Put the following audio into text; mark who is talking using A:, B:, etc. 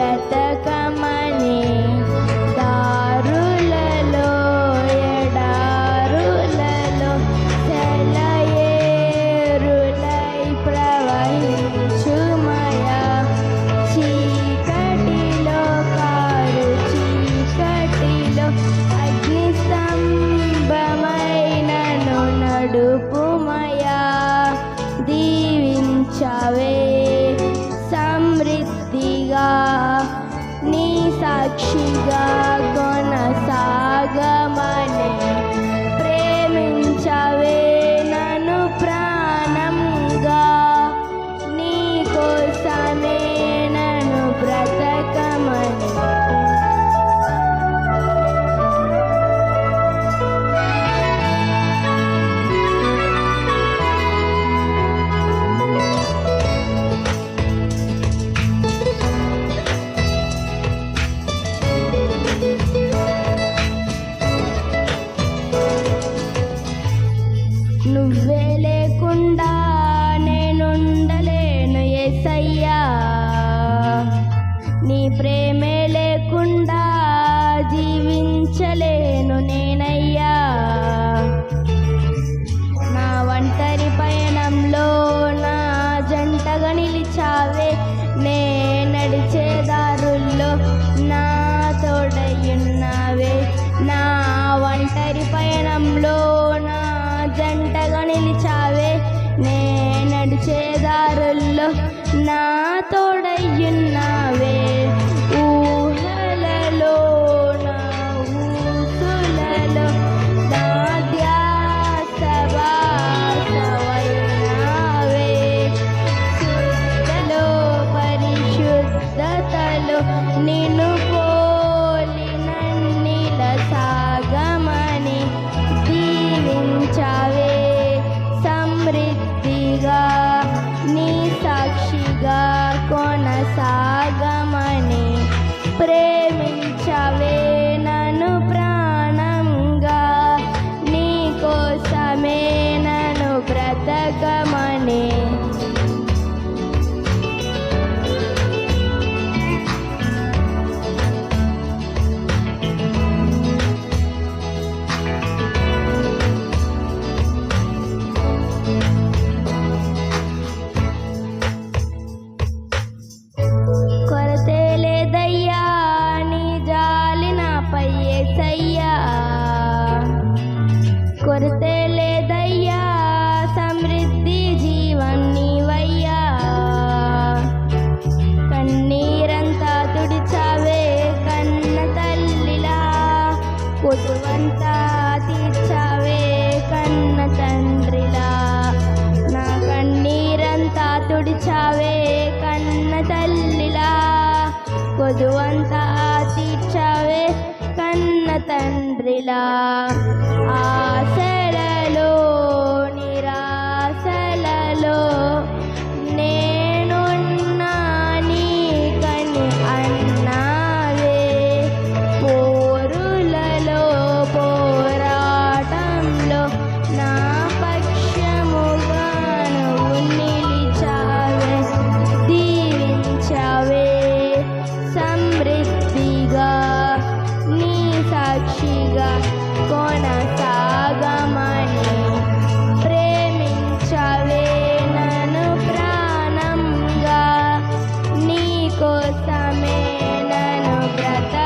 A: व्रत का chegar. నా తోడయ్యున్నావే నా ఒంటరి పయనంలో నా జంటగా నిలిచావే నే నడిచే దారుల్లో నా తోడయ్యున్నావే নিনুক కొరతే లేదయ్యా సమృద్ధి జీవన్ నీవయ్యా. కన్నీరంతా తుడిచావే కన్న తల్లిలా కొదువంతా తీర్చావే కన్న తండ్రిలా. నా కన్నీరంతా తుడిచావే కన్న తల్లిలా కొదువంతా తీర్చావే తండ్రిలా. ఆశ Yeah.